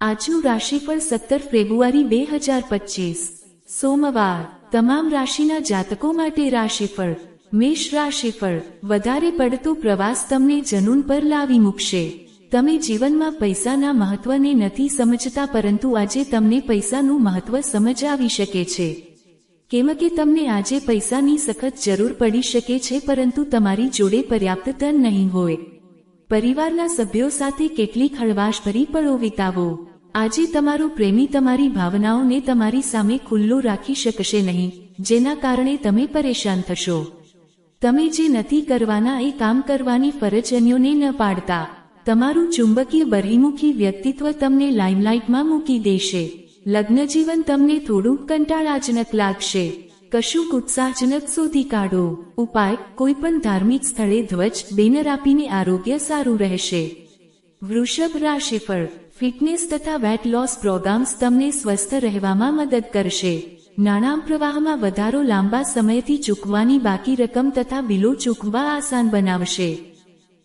આજનું રાશિફળ સત્તર ફેબ્રુઆરી બે હજાર પચીસ. સોમવાર. તમામ રાશિના જાતકો માટે રાશિફળ. મેષ રાશિફળ. વધારે પડતો પ્રવાસ તમને જનૂન પર લાવી મૂકશે. તમે જીવનમાં પૈસાના મહત્વને નથી સમજતા પરંતુ આજે તમને પૈસાનું મહત્વ સમજ આવી શકે છે. કેમ કે તમને આજે પૈસાની સખત જરૂર પડી શકે છે પરંતુ તમારી જોડે પર્યાપ્ત ધન નહીં હોય. પરિવારના સભ્યો સાથે કેટલીક હળવાશભરી પળો વિતાવો. આજે તમારો પ્રેમી તમારી ભાવનાઓને તમારી સામે ખુલ્લો રાખી શકશે નહીં, જેના કારણે તમે પરેશાન થશો. તમે જે નથી કરવાના એ કામ કરવાની ફરજ અન્યોને ન પાડતા. તમારું ચુંબકીય બહિમુખી વ્યક્તિત્વ તમને લાઇમલાઇટમાં મૂકી દેશે. લગ્નજીવન તમને થોડું કંટાળાજનક લાગશે. કશુંક ઉત્સાહજનક શોધી કાઢો. ઉપાય કોઈ પણ ધાર્મિક સ્થળે ધ્વજ, બેનર આપીને આરોગ્ય સારું રહેશે. વૃષભ રાશિફળ ફિટનેસ તથા વેટ લોસ પ્રોગ્રામ્સ તમને સ્વસ્થ રહેવામાં મદદ કરશે. નાણાં પ્રવાહમાં વધારો લાંબા સમયથી ચૂકવાની બાકી રકમ તથા બિલો ચૂકવા આસાન બનાવશે.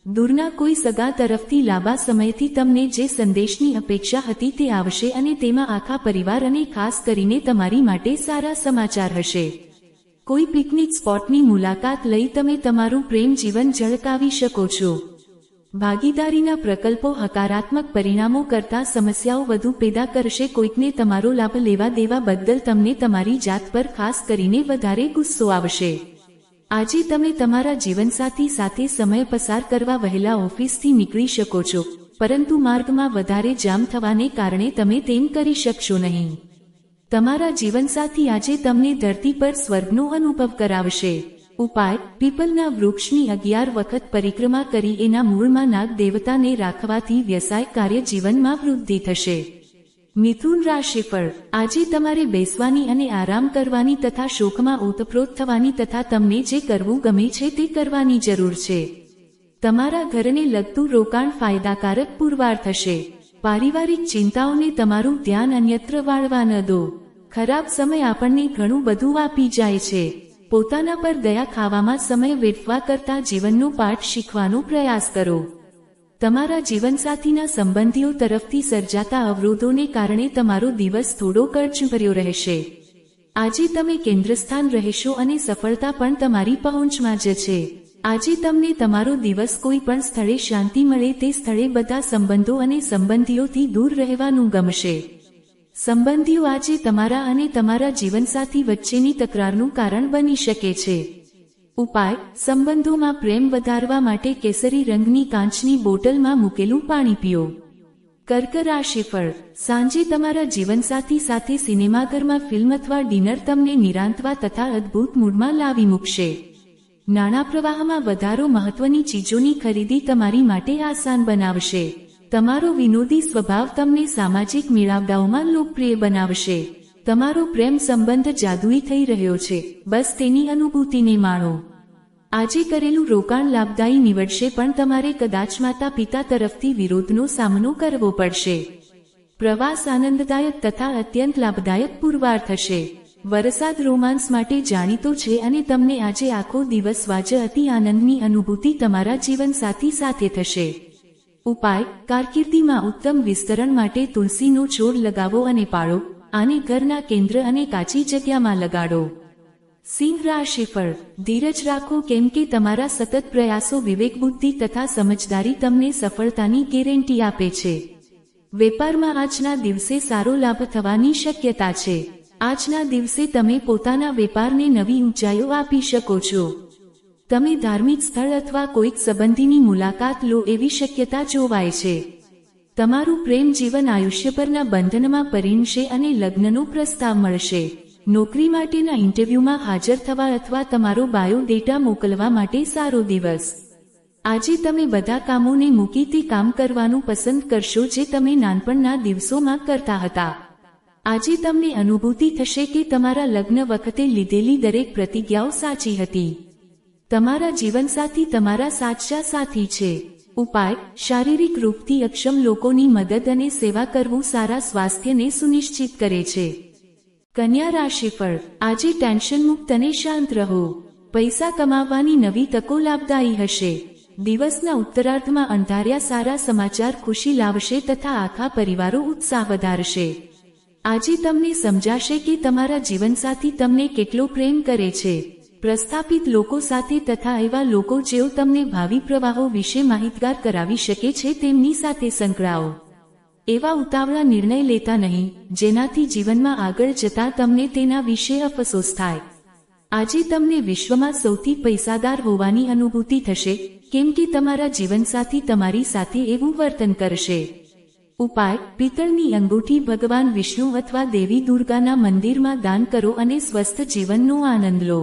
દૂરના કોઈ સગા તરફથી લાંબા સમયથી તમને જે સંદેશની અપેક્ષા હતી તે આવશે અને તેમાં આખા પરિવાર અને ખાસ કરીને તમારી માટે સારા સમાચાર હશે. કોઈ પિકનિક સ્પોટની મુલાકાત લઈ તમે તમારું પ્રેમ જીવન ઝળકાવી શકો છો. ભાગીદારીના પ્રકલ્પો હકારાત્મક પરિણામો કરતા સમસ્યાઓ વધુ પેદા કરશે. કોઈકને તમારો લાભ લેવા દેવા બદલ તમને તમારી જાત પર ખાસ કરીને વધારે ગુસ્સો આવશે. આજે તમે તમારા જીવનસાથી સાથે સમય પસાર કરવા વહેલા ઓફિસથી નીકળી શકો છો, પરંતુ માર્ગમાં વધારે જામ થવાને કારણે તમે તેમ કરી શકશો નહીં. તમારા જીવનસાથી આજે તમને ધરતી પર સ્વર્ગનો અનુભવ કરાવશે. ઉપાય, પીપલના વૃક્ષની અગિયાર વખત પરિક્રમા કરી એના મૂળમાં નાગ દેવતાને રાખવાથી વ્યવસાય કાર્ય જીવનમાં વૃદ્ધિ થશે. મિથુન રાશિફળ આજે તમારે બેસવાની અને આરામ કરવાની તથા શોકમાં ઓતપ્રોત થવાની તથા તમને જે કરવું ગમે છે તે કરવાની જરૂર છે. તમારા ઘરને લગતું રોકાણ ફાયદાકારક પુરવાર થશે. પારિવારિક ચિંતાઓને તમારું ધ્યાન અન્યત્ર વાળવા ન દો. ખરાબ સમય આપણને ઘણું બધું આપી જાય છે. પોતાના પર દયા ખાવામાં સમય વેઠવા કરતા જીવનનો પાઠ શીખવાનો પ્રયાસ કરો. તમારા જીવનસાથીના સંબંધીઓ તરફથી સર્જાતા અવરોધોને કારણે તમારો દિવસ થોડો કળચભર્યો રહેશે. આજે તમે કેન્દ્રસ્થાન રહેશો અને સફળતા પણ તમારી પહોંચમાં જ છે. આજે તમને તમારો દિવસ કોઈ પણ સ્થળે શાંતિ મળે તે સ્થળે બધા સંબંધો અને સંબંધીઓથી દૂર રહેવાનું ગમશે. સંબંધીઓ આજે તમારા અને તમારા જીવનસાથી વચ્ચેની તકરારનું કારણ બની શકે છે. ઉપાય, સંબંધોમાં પ્રેમ વધારવા માટે કેસરી રંગની કાંચની બોટલમાં મૂકેલું પાણી પીઓ. કર્ક રાશિફળ સાંજે તમારા જીવનસાથી સાથે સિનેમાઘરમાં ફિલ્મ અથવા ડિનર તમને નિરાંતવા તથા અદ્ભુત મૂડમાં લાવી મૂકશે. નાણાં પ્રવાહમાં વધારો મહત્વની ચીજોની ખરીદી તમારી માટે આસાન બનાવશે. તમારો વિનોદી સ્વભાવ તમને સામાજિક મેળાવડાઓમાં લોકપ્રિય બનાવશે. તમારો પ્રેમ સંબંધ જાદુઈ થઈ રહ્યો છે. બસ તેની અનુભૂતિને માણો. આજે કરેલું રોકાણ લાભદાયી નીવડશે પણ તમારે કદાચ માતા પિતા તરફથી વિરોધનો સામનો કરવો પડશે. પ્રવાસ આનંદદાયક તથા અત્યંત લાભદાયક પુરવાર થશે. વરસાદ રોમાન્સ માટે જાણીતો છે અને તમને આજે આખો દિવસ વાજ અતિ આનંદની અનુભૂતિ તમારા જીવનસાથી સાથે થશે. ઉપાય, કારકિર્દીમાં ઉત્તમ વિસ્તરણ માટે તુલસીનો છોડ લગાવો અને પાળો. આને ઘરના કેન્દ્ર અને કાચી જગ્યામાં લગાડો. સિંહ રાશિફળ ધીરજ રાખો કેમ કે તમારા સતત પ્રયાસો વિવેક બુદ્ધિ તથા સમજદારી તમને સફળતાની ગેરંટી આપે છે. વેપારમાં આજના દિવસે સારો લાભ થવાની શક્યતા છે. આજના દિવસે તમે પોતાના વેપારને નવી ઊંચાઈઓ આપી શકો છો. તમે ધાર્મિક સ્થળ અથવા કોઈક સંબંધીની મુલાકાત લો એવી શક્યતા જોવાય છે. તમારું પ્રેમ જીવન આયુષ્યભરના બંધનમાં પરિણશે અને લગ્નનો પ્રસ્તાવ મળશે. નોકરી માટેના ઇન્ટરવ્યુમાં હાજર થવા અથવા તમારો બાયોડેટા મોકલવા માટે સારો દિવસ. આજે તમે બધા કામોને મૂકીથી કામ કરવાનું પસંદ કરશો જે તમે નાનપણના દિવસોમાં કરતા હતા. આજે તમને અનુભૂતિ થશે કે તમારા લગ્ન વખતે લીધેલી દરેક પ્રતિજ્ઞાઓ સાચી હતી. તમારા જીવનસાથી તમારા સાચા સાથી છે. ઉપાય, શારીરિક રૂપથી અક્ષમ લોકોની મદદ અને સેવા કરવું સારા સ્વાસ્થ્યને સુનિશ્ચિત કરે છે. કન્યા રાશિફળ આજે ટેન્શન મુક્ત અને શાંત રહો. પૈસા કમાવાની નવી તકો લાભદાયી હશે. દિવસના ઉત્તરાર્ધમાં અંધાર્યા સારા સમાચાર ખુશી લાવશે તથા આખા પરિવારો ઉત્સાહ વધારશે. આજે તમને સમજાશે કે તમારા જીવનસાથી તમને કેટલો પ્રેમ કરે છે. પ્રસ્થાપિત લોકો સાથે તથા એવા લોકો જેઓ તમને ભાવિ પ્રવાહો વિશે માહિતગાર કરાવી શકે છે તેમની સાથે સંકળાઓ. એવા ઉતાવળા નિર્ણય લેતા નહીં, જેનાથી જીવનમાં આગળ જતા તમને તેના વિશે અફસોસ થાય. આજે તમને વિશ્વમાં સૌથી પૈસાદાર હોવાની અનુભૂતિ થશે, કેમ કે તમારા જીવનસાથી તમારી સાથે એવું વર્તન કરશે. ઉપાય, પિત્તળની અંગૂઠી ભગવાન વિષ્ણુ અથવા દેવી દુર્ગાના મંદિરમાં દાન કરો અને સ્વસ્થ જીવનનો આનંદ લો.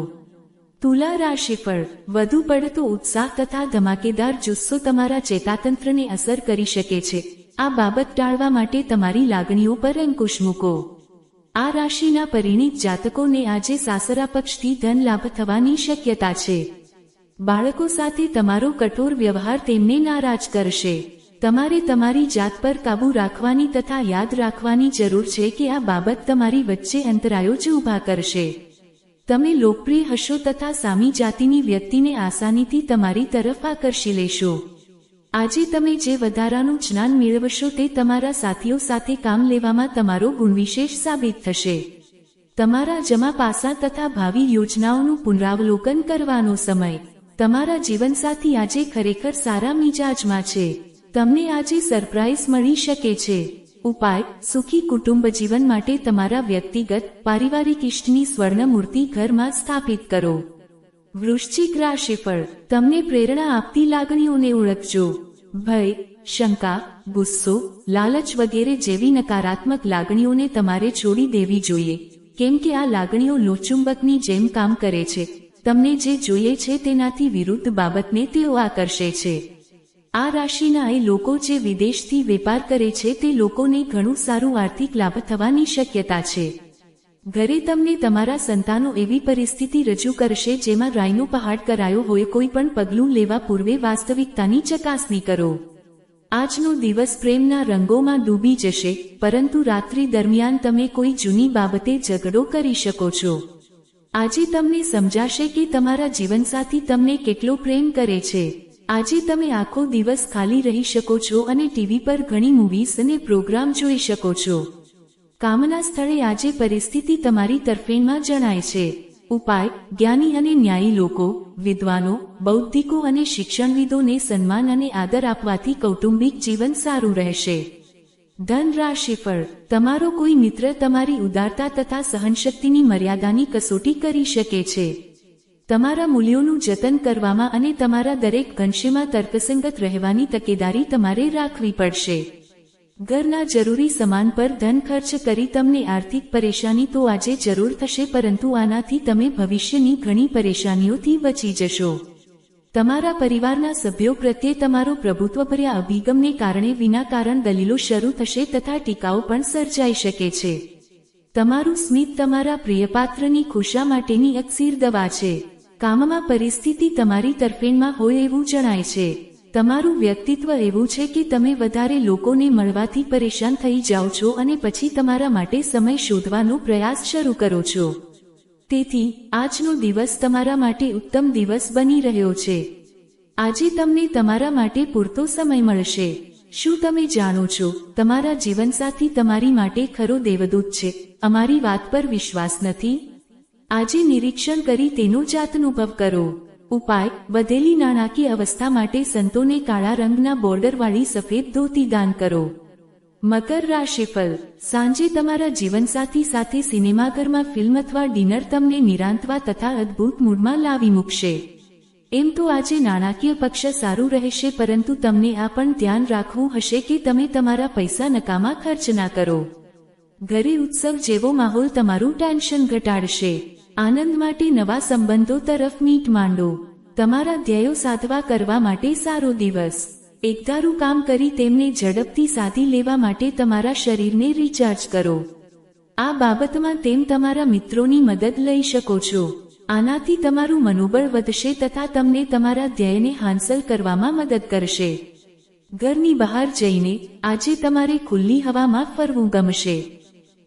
તુલા રાશિફળ વધુ પડતો ઉત્સાહ તથા ધમાકેદાર જુસ્સો તમારા ચેતાતંત્રને અસર કરી શકે છે. આ બાબત ટાળવા માટે તમારી લાગણીઓ પર અંકુશ મૂકો. આ રાશિના પરિણીત જાતકોને આજે સાસરા પક્ષથી ધન લાભ થવાની શક્યતા છે. બાળકો સાથે તમારો કઠોર વ્યવહાર તેમને નારાજ કરશે. તમારે તમારી જાત પર કાબૂ રાખવાની તથા યાદ રાખવાની જરૂર છે કે આ બાબત તમારી વચ્ચે અંતરાયો જ ઊભા કરશે. તમે લોકપ્રિય હશો તથા સામી જાતિની વ્યક્તિને આસાનીથી તમારી તરફ આકર્ષી લેશો. આજે તમે જે વધારાનું જ્ઞાન મેળવશો તે તમારા સાથીઓ સાથે કામ લેવામાં તમારો ગુણવિશેષ સાબિત થશે. તમારા જમા પાસા તથા ભાવિ યોજનાઓનું પુનરાવલોકન કરવાનો સમય. તમારા જીવનસાથી આજે ખરેખર સારા મિજાજમાં છે. તમને આજે સરપ્રાઇઝ મળી શકે છે. ઉપાય, સુખી કુટુંબ જીવન માટે તમારા વ્યક્તિગત, પારિવારિક ઇષ્ટની સ્વર્ણ મૂર્તિ ઘરમાં સ્થાપિત કરો. વૃશ્ચિક રાશિ પર તમને પ્રેરણા આપતી લાગણીઓને ઓળખજો. ભય, શંકા, ગુસ્સો, લાલચ વગેરે જેવી નકારાત્મક લાગણીઓને તમારે છોડી દેવી જોઈએ. કેમ કે આ લાગણીઓ લોચુંબકની જેમ કામ કરે છે. તમને જે જોઈએ છે તેનાથી વિરુદ્ધ બાબતને તેઓ આકર્ષે છે. આ રાશિના એ લોકો જે વિદેશથી વેપાર કરે છે તે લોકોને ઘણું સારું આર્થિક લાભ થવાની શક્યતા છે. ઘરે તમને તમારા સંતાનો એવી પરિસ્થિતિ રજૂ કરશે જેમાં રાયનો પહાડ કરાયો હોય કોઈ પણ પગલું લેવા પૂર્વે વાસ્તવિકતાની ચકાસણી કરો. આજનો દિવસ પ્રેમના રંગોમાં ડૂબી જશે, પરંતુ રાત્રિ દરમિયાન તમે કોઈ જૂની બાબતે ઝઘડો કરી શકો છો. આજે તમને સમજાશે કે તમારા જીવનસાથી તમને કેટલો પ્રેમ કરે છે. આજે તમે આખો દિવસ ખાલી રહી શકો છો અને ટીવી પર ઘણી મૂવીઝ અને પ્રોગ્રામ જોઈ શકો છો. કામના સ્થળે આજે પરિસ્થિતિ તમારી તરફેણમાં જણાય છે. ઉપાય, જ્ઞાની અને ન્યાયી લોકો, વિદ્વાનો, બૌદ્ધિકો અને શિક્ષણવિદોને સન્માન અને આદર આપવાથી કૌટુંબિક જીવન સારું રહેશે. ધન રાશિફળ તમારો કોઈ મિત્ર તમારી ઉદારતા તથા સહનશક્તિની મર્યાદાની કસોટી કરી શકે છે. તમારા મૂલ્યોનું જતન કરવામાં અને તમારા દરેક ઘનશેમાં તર્કસંગત રહેવાની તકેદારી તમારે રાખવી પડશે. ઘરના જરૂરી સામાન પર ધન ખર્ચ કરી તમને આર્થિક પરેશાની તો આજે જરૂર થશે, પરંતુ આનાથી તમે ભવિષ્યની ઘણી પરેશાનીઓથી બચી જશો. તમારા પરિવારના સભ્યો પ્રત્યે તમારો પ્રભુત્વભર્યા અભિગમને કારણે વિના કારણ દલીલો શરૂ થશે તથા ટીકાઓ પણ સર્જાઈ શકે છે. તમારું સ્મિત તમારા પ્રિયપાત્રની ખુશા માટેની અક્સીર દવા છે. કામમાં પરિસ્થિતિ તમારી તરફેણમાં હોય એવું જણાય છે. તમારું વ્યક્તિત્વ એવું છે કે તમે વધારે લોકોને મળવાથી પરેશાન થઈ જાઓ છો અને પછી તમારા માટે સમય શોધવાનો પ્રયાસ શરૂ કરો છો. તેથી, આજનો દિવસ તમારા માટે ઉત્તમ દિવસ બની રહ્યો છે. આજે તમને તમારા માટે પૂરતો સમય મળશે. શું તમે જાણો છો, તમારા જીવનસાથી તમારી માટે ખરો દેવદૂત છે? અમારી વાત પર વિશ્વાસ નથી? આજે નિરીક્ષણ કરી તેનો જાતનુભવ કરો. ઉપાય, વધેલી નાણાકીય અવસ્થા માટે સંતોને કાળા રંગના બોર્ડરવાળી સફેદ ધોતી દાન કરો. મકર રાશિફળ. સાંજે તમારા જીવનસાથી સાથે સિનેમાઘરમાં ફિલ્મ અથવા ડિનર તમને નિરાંતવા તથા અદ્ભુત મૂડમાં લાવી મૂકશે. એમ તો આજે નાણાકીય પક્ષ સારું રહેશે પરંતુ તમને આ પણ ધ્યાન રાખવું હશે કે તમે તમારા પૈસા નકામા ખર્ચ ના કરો. ઘરે ઉત્સવ જેવો માહોલ તમારું ટેન્શન ઘટાડશે. આનંદ માટે નવા સંબંધો તરફ મીટ માંડો. તમારા ધ્યેયો સાધવા કરવા માટે સારો દિવસ. એકધારું કામ કરી તેમને ઝડપથી સાધી લેવા માટે તમારા શરીરને રિચાર્જ કરો. આ બાબતમાં તેમ તમારા મિત્રોની મદદ લઈ શકો છો. આનાથી તમારું મનોબળ વધશે તથા તમને તમારા ધ્યેયને હાંસલ કરવામાં મદદ કરશે. ઘરની બહાર જઈને આજે તમારે ખુલ્લી હવામાં ફરવું ગમશે.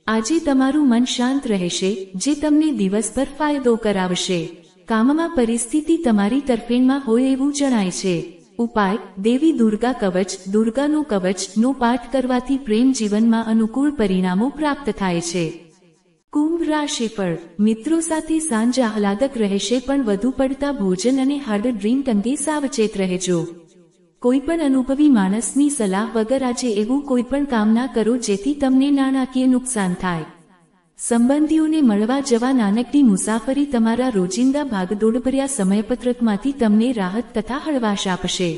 આજે તમારું મન શાંત રહેશે, જે તમને દિવસભર ફાયદો કરાવશે. કામમાં પરિસ્થિતિ તમારી તરફેણમાં હોય એવું જણાય છે. ઉપાય, દેવી દુર્ગા કવચ, દુર્ગાનું કવચનો પાઠ કરવાથી પ્રેમ જીવનમાં અનુકૂળ પરિણામો પ્રાપ્ત થાય છે. કુંભ રાશિફળ મિત્રો સાથે સાંજ આહલાદક રહેશે પણ વધુ પડતા ભોજન અને હાર્ડ ડ્રિંક અંગે સાવચેત રહેજો. કોઈ પણ અનુભવી માણસની સલાહ વગર આજે એવું કોઈ પણ કામ ના કરો જેથી તમને નાણાકીય નુકસાન થાય. સંબંધીઓને મળવા જવા નાનકડી મુસાફરી તમારા રોજિંદા ભાગદોડભર્યા સમયપત્રકમાંથી તમને રાહત તથા હળવાશ આપશે.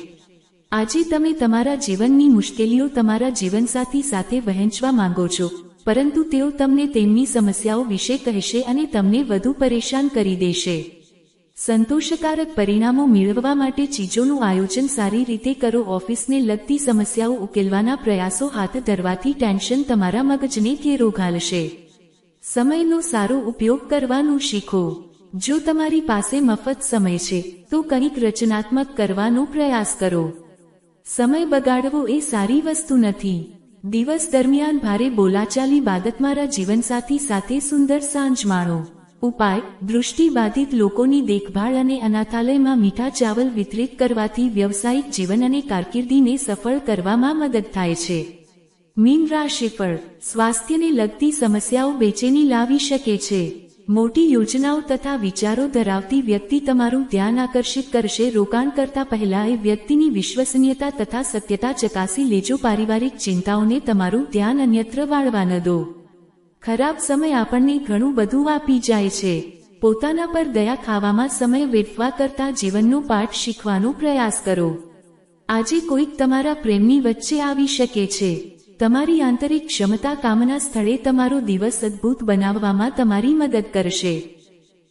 આજે તમે તમારા જીવનની મુશ્કેલીઓ તમારા જીવનસાથી સાથે વહેંચવા માંગો છો, પરંતુ તેઓ તમને તેમની સમસ્યાઓ વિશે કહેશે અને તમને વધુ પરેશાન કરી દેશે. સંતોષકારક પરિણામો મેળવવા માટે ચીજોનું આયોજન સારી રીતે કરો. ઓફિસને લગતી સમસ્યાઓ ઉકેલવાના પ્રયાસો હાથ ધરવાથી ટેન્શન તમારા મગજને ઘેરો ઘાલશે. સમયનો સારો ઉપયોગ કરવાનું શીખો. જો તમારી પાસે મફત સમય છે, તો કંઈક રચનાત્મક કરવાનો પ્રયાસ કરો. સમય બગાડવો એ સારી વસ્તુ નથી. દિવસ દરમિયાન ભારે બોલાચાલી બાદત મારા જીવનસાથી સાથે સુંદર સાંજ માણો. ઉપાય દૃષ્ટિબાધિત લોકોની દેખભાળ અને અનાથાલયમાં મીઠા ચાવલ વિતરિત કરવાથી વ્યવસાયિક જીવન અને કારકિર્દીને સફળ કરવામાં મદદ થાય છે. મીન રાશિફળ સ્વાસ્થ્યને લગતી સમસ્યાઓ બેચેની લાવી શકે છે. મોટી યોજનાઓ તથા વિચારો ધરાવતી વ્યક્તિ તમારું ધ્યાન આકર્ષિત કરશે. રોકાણ કરતા પહેલા એ વ્યક્તિની વિશ્વસનીયતા તથા સત્યતા ચકાસી લેજો. પારિવારિક ચિંતાઓને તમારું ધ્યાન અન્યત્ર વાળવા ન દો. ખરાબ સમય આપણને ઘણું બધું આપી જાય છે. પોતાના પર દયા ખાવામાં સમય વેઠવા કરતા જીવનનો પાઠ શીખવાનો પ્રયાસ કરો. આજે કોઈક તમારા પ્રેમની વચ્ચે આવી શકે છે. તમારી આંતરિક ક્ષમતા કામના સ્થળે તમારો દિવસ અદ્ભુત બનાવવામાં તમારી મદદ કરશે.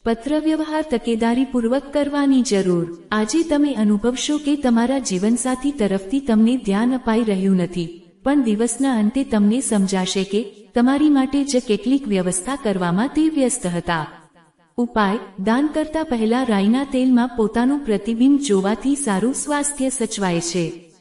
પત્રવ્યવહાર તકેદારીપૂર્વક કરવાની જરૂર. આજે તમે અનુભવશો કે તમારા જીવનસાથી તરફથી તમને ધ્યાન અપાઈ રહ્યું નથી. પણ દિવસના અંતે તમને સમજાશે કે તમારી માટે જ કેટલીક વ્યવસ્થા કરવામાં તે વ્યસ્ત હતા. ઉપાય, દાન કરતા પહેલા રાઈના તેલમાં પોતાનું પ્રતિબિંબ જોવાથી સારું સ્વાસ્થ્ય સચવાય છે.